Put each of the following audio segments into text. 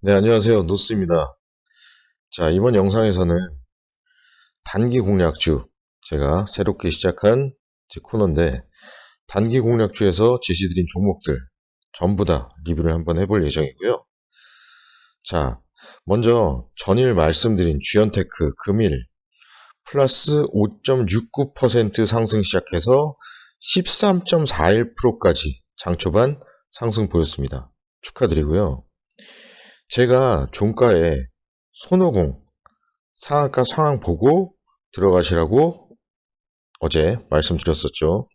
네, 안녕하세요. 노스입니다. 자, 이번 영상에서는 단기 공략주, 제가 새롭게 시작한 제 코너인데, 단기 공략주에서 제시드린 종목들 전부 다 리뷰를 한번 해볼 예정이고요. 자, 먼저 전일 말씀드린 주연테크 금일 플러스 5.69% 상승 시작해서 13.41%까지 장 초반 상승 보였습니다. 축하드리고요. 제가 종가에 손오공 상한가 상황 보고 들어가시라고 어제 말씀드렸었죠.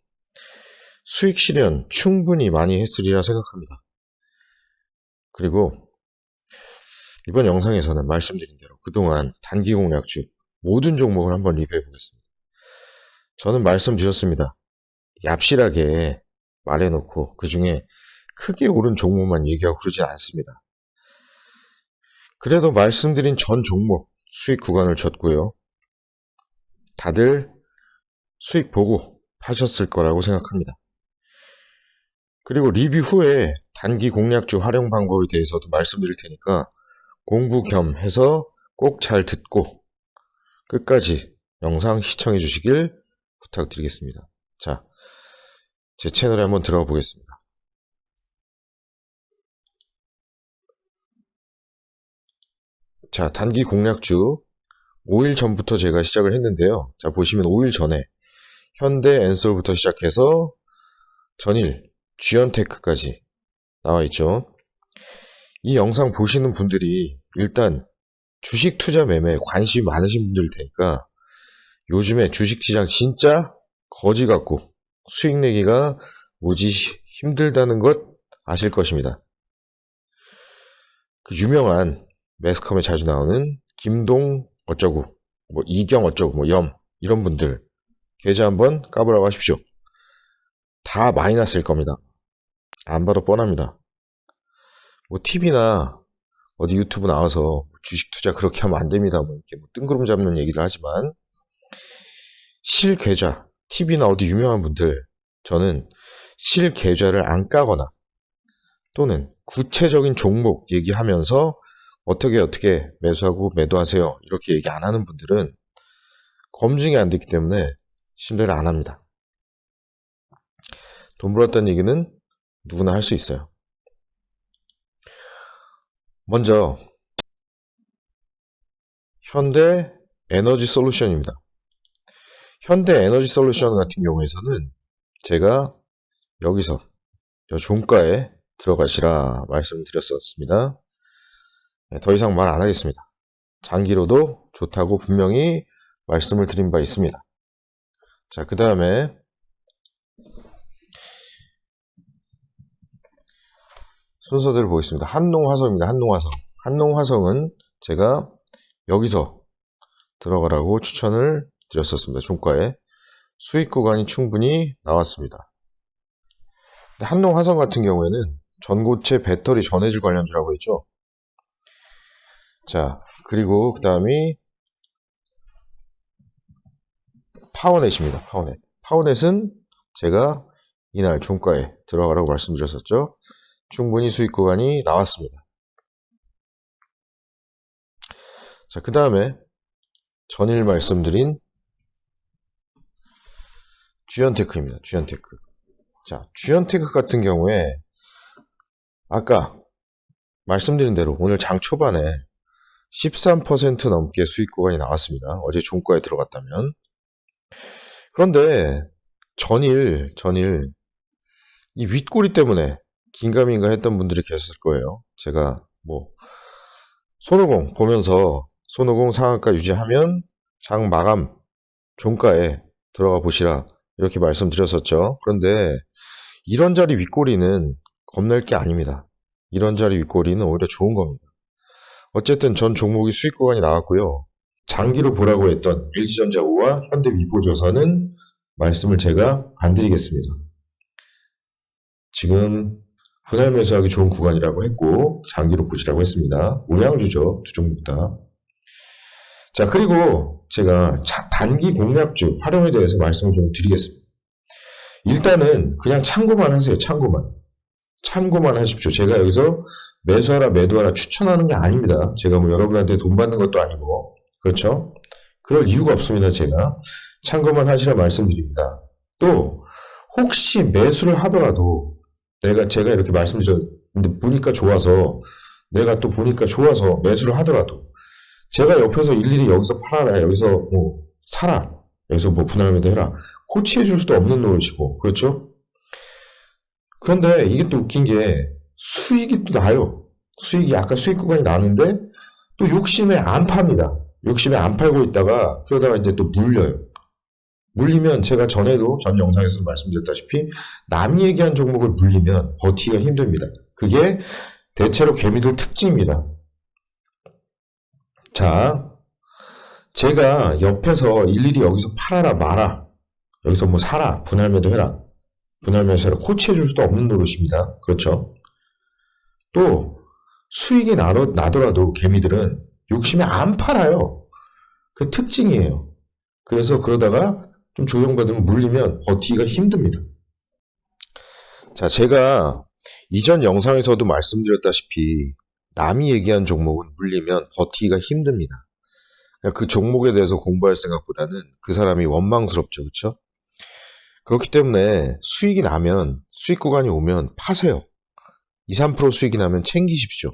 수익 실현 충분히 많이 했으리라 생각합니다. 그리고 이번 영상에서는 말씀드린 대로 그동안 단기 공략주 모든 종목을 한번 리뷰해 보겠습니다. 저는 말씀드렸습니다. 얍실하게 말해놓고 그 중에 크게 오른 종목만 얘기하고 그러진 않습니다. 그래도 말씀드린 전 종목 수익 구간을 줬고요. 다들 수익 보고 파셨을 거라고 생각합니다. 그리고 리뷰 후에 단기 공략주 활용 방법에 대해서도 말씀드릴 테니까 공부 겸 해서 꼭 잘 듣고 끝까지 영상 시청해 주시길 부탁드리겠습니다. 자, 제 채널에 한번 들어가 보겠습니다. 자, 단기 공략주 5일 전부터 제가 시작을 했는데요. 자, 보시면 5일 전에 현대 엔솔부터 시작해서 전일 쥐언테크까지 나와 있죠. 이 영상 보시는 분들이 일단 주식 투자 매매에 관심이 많으신 분들일 테니까 요즘에 주식시장 진짜 거지 같고 수익 내기가 무지 힘들다는 것 아실 것입니다. 그 유명한 매스컴에 자주 나오는 김동 어쩌고, 뭐 이경 어쩌고, 뭐 염, 이런 분들 계좌 한번 까보라고 하십시오. 다 마이너스일 겁니다. 안 봐도 뻔합니다. 뭐 TV나 어디 유튜브 나와서 주식 투자 그렇게 하면 안 됩니다. 뭐 이렇게 뭐 뜬구름 잡는 얘기를 하지만 실 계좌, TV나 어디 유명한 분들 저는 실 계좌를 안 까거나 또는 구체적인 종목 얘기하면서 어떻게 어떻게 매수하고 매도하세요. 이렇게 얘기 안 하는 분들은 검증이 안 됐기 때문에 신뢰를 안 합니다. 돈 벌었다는 얘기는 누구나 할 수 있어요. 먼저 현대 에너지 솔루션입니다. 현대 에너지 솔루션 같은 경우에서는 제가 여기서 요 종가에 들어가시라 말씀드렸었습니다. 네, 더 이상 말 안 하겠습니다. 장기로도 좋다고 분명히 말씀을 드린 바 있습니다. 자, 그 다음에 순서대로 보겠습니다. 한농화성입니다. 한농화성. 한농화성은 제가 여기서 들어가라고 추천을 드렸었습니다. 종가에. 수익 구간이 충분히 나왔습니다. 한농화성 같은 경우에는 전고체 배터리 전해질 관련주라고 했죠. 자, 그리고 그 다음이 파워넷입니다. 파워넷. 파워넷은 제가 이날 종가에 들어가라고 말씀드렸었죠. 충분히 수익 구간이 나왔습니다. 자, 그 다음에 전일 말씀드린 주연테크입니다. 주연테크. 자, 주연테크 같은 경우에 아까 말씀드린 대로 오늘 장 초반에 13% 넘게 수익 구간이 나왔습니다. 어제 종가에 들어갔다면. 그런데 전일, 전일 이 윗꼬리 때문에 긴가민가 했던 분들이 계셨을 거예요. 제가 뭐 손오공 보면서 손오공 상한가 유지하면 장 마감 종가에 들어가 보시라 이렇게 말씀드렸었죠. 그런데 이런 자리 윗꼬리는 겁낼 게 아닙니다. 이런 자리 윗꼬리는 오히려 좋은 겁니다. 어쨌든 전 종목이 수익 구간이 나왔고요. 장기로 보라고 했던 LG전자 5와 현대미포조선은 말씀을 제가 안 드리겠습니다. 지금 분할 매수하기 좋은 구간이라고 했고 장기로 보시라고 했습니다. 우량주죠. 두 종목 다. 자 그리고 제가 단기 공략주 활용에 대해서 말씀을 좀 드리겠습니다. 일단은 그냥 참고만 하세요. 참고만. 참고만 하십시오. 제가 여기서 매수하라, 매도하라 추천하는 게 아닙니다. 제가 뭐 여러분한테 돈 받는 것도 아니고. 그렇죠? 그럴 이유가 없습니다. 제가. 참고만 하시라 말씀드립니다. 또, 혹시 매수를 하더라도 내가, 제가 이렇게 말씀드렸는데 보니까 좋아서 내가 또 보니까 좋아서 매수를 하더라도 제가 옆에서 일일이 여기서 팔아라, 여기서 뭐 사라, 여기서 뭐 분할 매도 해라. 코치해 줄 수도 없는 노릇이고, 그렇죠? 그런데 이게 또 웃긴 게 수익이 또 나요. 수익이 아까 수익 구간이 나는데 또 욕심에 안 팝니다. 욕심에 안 팔고 있다가 그러다가 이제 또 물려요. 물리면 제가 전에도 전 영상에서도 말씀드렸다시피 남이 얘기한 종목을 물리면 버티기가 힘듭니다. 그게 대체로 개미들 특징입니다. 자, 제가 옆에서 일일이 여기서 팔아라 마라 여기서 뭐 사라 분할매도 해라 분할 매수를 코치해 줄 수도 없는 노릇입니다. 그렇죠? 또 수익이 나, 나더라도 개미들은 욕심에 안 팔아요. 그 특징이에요. 그래서 그러다가 좀 조정받으면 물리면 버티기가 힘듭니다. 자, 제가 이전 영상에서도 말씀드렸다시피 남이 얘기한 종목은 물리면 버티기가 힘듭니다. 그 종목에 대해서 공부할 생각보다는 그 사람이 원망스럽죠. 그렇죠? 그렇기 때문에 수익이 나면 수익 구간이 오면 파세요. 2, 3% 수익이 나면 챙기십시오.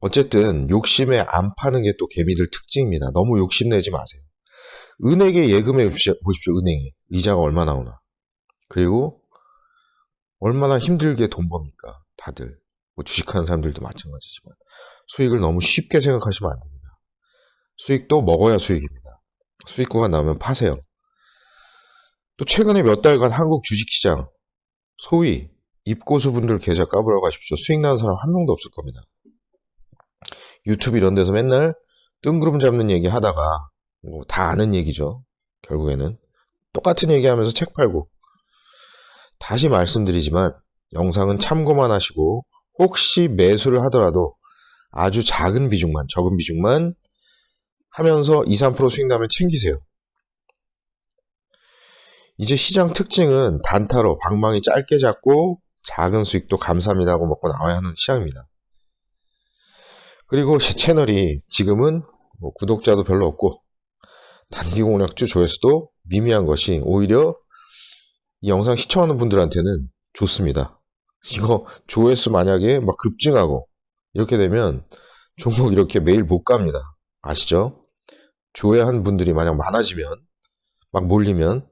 어쨌든 욕심에 안 파는 게 또 개미들 특징입니다. 너무 욕심내지 마세요. 은행에 예금해 보십시오. 은행에 이자가 얼마 나오나. 그리고 얼마나 힘들게 돈 법니까? 다들. 뭐 주식하는 사람들도 마찬가지지만 수익을 너무 쉽게 생각하시면 안 됩니다. 수익도 먹어야 수익입니다. 수익 구간 나오면 파세요. 또 최근에 몇 달간 한국 주식시장 소위 입고수분들 계좌 까보라고 하십시오. 수익 나는 사람 한 명도 없을 겁니다. 유튜브 이런 데서 맨날 뜬구름 잡는 얘기 하다가 뭐 다 아는 얘기죠. 결국에는 똑같은 얘기 하면서 책 팔고 다시 말씀드리지만 영상은 참고만 하시고 혹시 매수를 하더라도 아주 작은 비중만 적은 비중만 하면서 2, 3% 수익 나면 챙기세요. 이제 시장 특징은 단타로 방망이 짧게 잡고 작은 수익도 감사합니다 하고 먹고 나와야 하는 시장입니다. 그리고 채널이 지금은 뭐 구독자도 별로 없고 단기 공략주 조회수도 미미한 것이 오히려 이 영상 시청하는 분들한테는 좋습니다. 이거 조회수 만약에 막 급증하고 이렇게 되면 종목 이렇게 매일 못 갑니다. 아시죠? 조회한 분들이 만약 많아지면 막 몰리면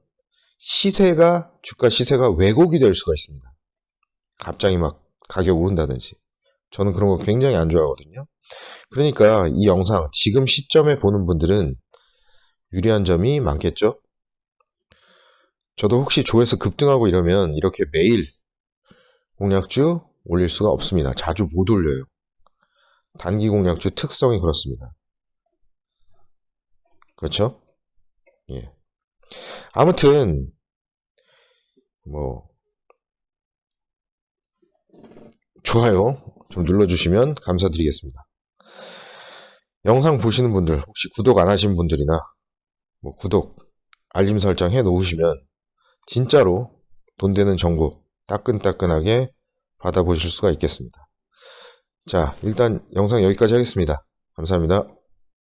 시세가 주가 시세가 왜곡이 될 수가 있습니다. 갑자기 막 가격 오른다든지 저는 그런 거 굉장히 안 좋아하거든요. 그러니까 이 영상 지금 시점에 보는 분들은 유리한 점이 많겠죠. 저도 혹시 조회수 급등하고 이러면 이렇게 매일 공략주 올릴 수가 없습니다. 자주 못 올려요. 단기 공략주 특성이 그렇습니다. 그렇죠? 예. 아무튼 뭐 좋아요 좀 눌러주시면 감사드리겠습니다. 영상 보시는 분들 혹시 구독 안 하신 분들이나 뭐 구독 알림 설정 해 놓으시면 진짜로 돈 되는 정보 따끈따끈하게 받아보실 수가 있겠습니다. 자 일단 영상 여기까지 하겠습니다. 감사합니다.